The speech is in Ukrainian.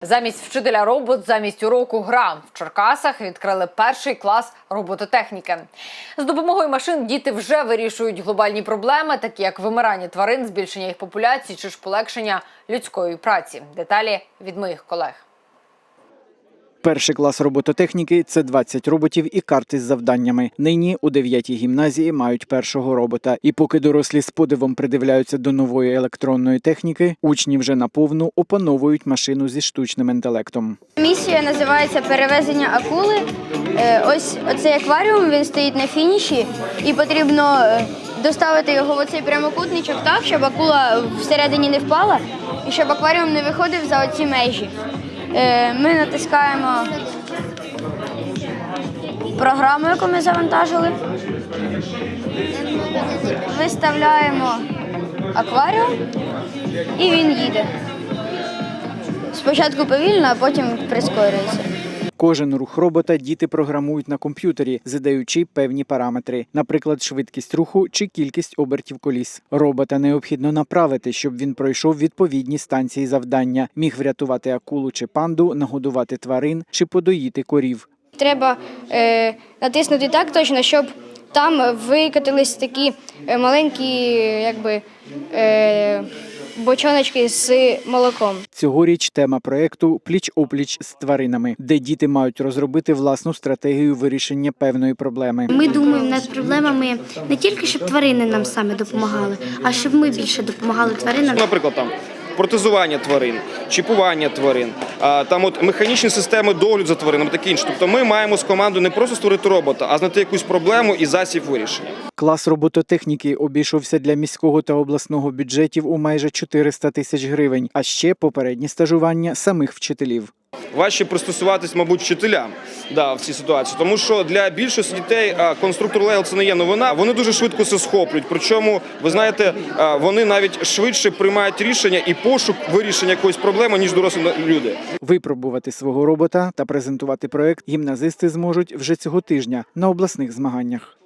Замість вчителя робот, замість уроку гра в Черкасах відкрили перший клас робототехніки. З допомогою машин діти вже вирішують глобальні проблеми, такі як вимирання тварин, збільшення їх популяції чи ж полегшення людської праці. Деталі від моїх колег. Перший клас робототехніки це 20 роботів і карти з завданнями. Нині у 9-й гімназії мають першого робота. І поки дорослі з подивом придивляються до нової електронної техніки, учні вже наповну опановують машину зі штучним інтелектом. Місія називається перевезення акули. Е, Ось оцей акваріум він стоїть на фініші, і потрібно е, доставити його в оцей прямокутничок так, щоб акула всередині не впала, і щоб акваріум не виходив за оці межі. Е, Ми натискаємо програму, яку ми завантажили. Виставляємо акваріум і він їде. Спочатку повільно, а потім прискорюється. Кожен рух робота діти програмують на комп'ютері, задаючи певні параметри, наприклад, швидкість руху чи кількість обертів коліс. Робота необхідно направити, щоб він пройшов відповідні станції завдання, міг врятувати акулу чи панду, нагодувати тварин чи подоїти корів. Треба е, натиснути так точно, щоб там викотились такі е, маленькі якби, е, бочоночки з молоком. Цьогоріч тема проекту Пліч опліч з тваринами, де діти мають розробити власну стратегію вирішення певної проблеми. Ми думаємо над проблемами не тільки щоб тварини нам саме допомагали, а щоб ми більше допомагали тваринам. Наприклад, там протезування тварин, чіпування тварин, там от механічні системи догляду за тваринами, таке інше. Тобто ми маємо з командою не просто створити робота, а знайти якусь проблему і засіб вирішення. Клас робототехніки обійшовся для міського та обласного бюджетів у майже 400 тисяч гривень, а ще попередні стажування самих вчителів. Важче пристосуватись, мабуть, вчителям да, в цій ситуації, тому що для більшості дітей конструктор Лейл це не є новина. Вони дуже швидко це схоплюють. Причому, ви знаєте, вони навіть швидше приймають рішення і пошук вирішення якоїсь проблеми, ніж дорослі люди. Випробувати свого робота та презентувати проект гімназисти зможуть вже цього тижня на обласних змаганнях.